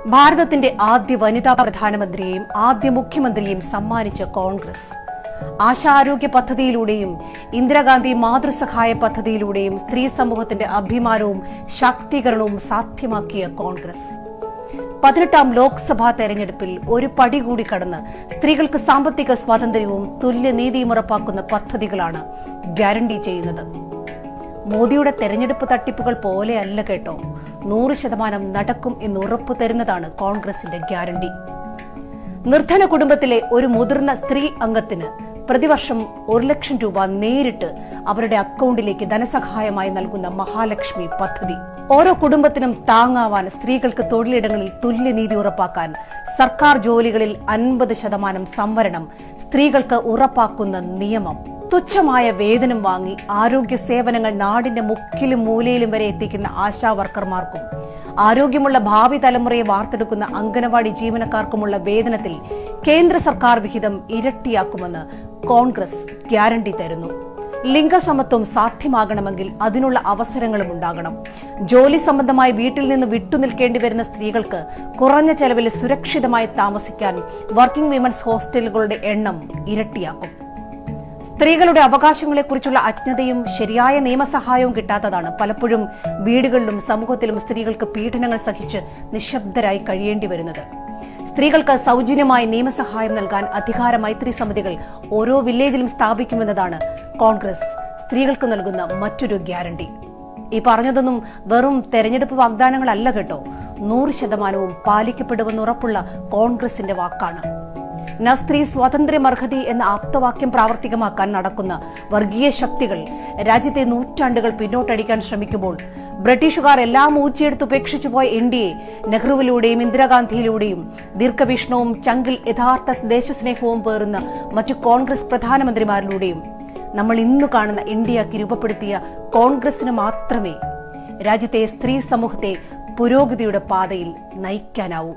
ഭാരതത്തിന്റെ ആദ്യ വനിതാ പ്രധാനമന്ത്രിയെയും ആദ്യ മുഖ്യമന്ത്രിയെയും സമ്മാനിച്ച കോൺഗ്രസ്. ആശാരോഗ്യ പദ്ധതിയിലൂടെയും ഇന്ദിരാഗാന്ധി മാതൃസഹായ പദ്ധതിയിലൂടെയും സ്ത്രീ സമൂഹത്തിന്റെ അഭിമാനവും ശാക്തീകരണവും സാധ്യമാക്കിയ കോൺഗ്രസ്. പതിനെട്ടാം ലോക്സഭാ തെരഞ്ഞെടുപ്പിൽ ഒരു പടി കൂടി കടന്ന് സ്ത്രീകൾക്ക് സാമ്പത്തിക സ്വാതന്ത്ര്യവും തുല്യനീതിയും ഉറപ്പാക്കുന്ന പദ്ധതികളാണ് ഗ്യാരണ്ടി ചെയ്യുന്നത്. മോദിയുടെ തെരഞ്ഞെടുപ്പ് തട്ടിപ്പുകൾ പോലെയല്ല കേട്ടോ. നൂറ് ശതമാനം നടക്കും എന്ന് ഉറപ്പു തരുന്നതാണ് കോൺഗ്രസിന്റെ ഗ്യാരണ്ടി. നിർധന കുടുംബത്തിലെ ഒരു മുതിർന്ന സ്ത്രീ അംഗത്തിന് പ്രതിവർഷം ഒരു ലക്ഷം രൂപ നേരിട്ട് അവരുടെ അക്കൗണ്ടിലേക്ക് ധനസഹായമായി നൽകുന്ന മഹാലക്ഷ്മി പദ്ധതി. ഓരോ കുടുംബത്തിനും താങ്ങാവാൻ സ്ത്രീകൾക്ക് തൊഴിലിടങ്ങളിൽ തുല്യനീതി ഉറപ്പാക്കാൻ സർക്കാർ ജോലികളിൽ അൻപത് ശതമാനം സംവരണം സ്ത്രീകൾക്ക് ഉറപ്പാക്കുന്ന നിയമം. തുച്ഛമായ വേതനം വാങ്ങി ആരോഗ്യ സേവനങ്ങൾ നാടിന്റെ മുക്കിലും മൂലയിലും വരെ എത്തിക്കുന്ന ആശാ വർക്കർമാർക്കും ആരോഗ്യമുള്ള ഭാവി തലമുറയെ വാർത്തെടുക്കുന്ന അംഗനവാടി ജീവനക്കാർക്കുമുള്ള വേതനത്തിൽ കേന്ദ്ര സർക്കാർ വിഹിതം ഇരട്ടിയാക്കുമെന്ന് കോൺഗ്രസ് ഗ്യാരണ്ടി തരുന്നു. ലിംഗസമത്വം സാധ്യമാകണമെങ്കിൽ അതിനുള്ള അവസരങ്ങളും ഉണ്ടാകണം. ജോലി സംബന്ധമായി വീട്ടിൽ നിന്ന് വിട്ടുനിൽക്കേണ്ടി വരുന്ന സ്ത്രീകൾക്ക് കുറഞ്ഞ ചെലവിൽ സുരക്ഷിതമായി താമസിക്കാൻ വർക്കിംഗ് വിമൻസ് ഹോസ്റ്റലുകളുടെ എണ്ണം ഇരട്ടിയാക്കും. സ്ത്രീകളുടെ അവകാശങ്ങളെക്കുറിച്ചുള്ള അജ്ഞതയും ശരിയായ നിയമസഹായവും കിട്ടാത്തതാണ്. പലപ്പോഴും വീടുകളിലും സമൂഹത്തിലും സ്ത്രീകൾക്ക് പീഡനങ്ങൾ സഹിച്ച് നിശബ്ദരായി കഴിയേണ്ടി വരുന്നത്. സ്ത്രീകൾക്ക് സൗജന്യമായി നിയമസഹായം നൽകാൻ അധികാര മൈത്രി സമിതികൾ ഓരോ വില്ലേജിലും സ്ഥാപിക്കുമെന്നതാണ് കോൺഗ്രസ്. സ്ത്രീകൾക്ക് നൽകുന്ന മറ്റൊരു ഗ്യാരണ്ടി. ഈ പറഞ്ഞതൊന്നും വെറും തെരഞ്ഞെടുപ്പ് വാഗ്ദാനങ്ങളല്ല കേട്ടോ. നൂറ് ശതമാനവും പാലിക്കപ്പെടുമെന്ന് ഉറപ്പുള്ള കോൺഗ്രസിന്റെ വാക്കാണ്. ന സ്ത്രീ സ്വാതന്ത്ര്യമർഹതി എന്ന ആപ്തവാക്യം പ്രാവർത്തികമാക്കാൻ നടക്കുന്ന വർഗീയ ശക്തികൾ രാജ്യത്തെ നൂറ്റാണ്ടുകൾ പിന്നോട്ടടിക്കാൻ ശ്രമിക്കുമ്പോൾ ബ്രിട്ടീഷുകാർ എല്ലാം ഊച്ചിയെടുത്ത് ഉപേക്ഷിച്ചു പോയ ഇന്ത്യയെ നെഹ്റുവിലൂടെയും ഇന്ദിരാഗാന്ധിയിലൂടെയും ദീർഘവീക്ഷണവും ചങ്കിൽ യഥാർത്ഥ ദേശസ്നേഹവും പേറുന്ന മറ്റു കോൺഗ്രസ് പ്രധാനമന്ത്രിമാരിലൂടെയും നമ്മൾ ഇന്നു കാണുന്ന ഇന്ത്യയ്ക്ക് രൂപപ്പെടുത്തിയ കോൺഗ്രസിന് മാത്രമേ രാജ്യത്തെ സ്ത്രീ സമൂഹത്തെ പുരോഗതിയുടെ പാതയിൽ നയിക്കാനാവൂ.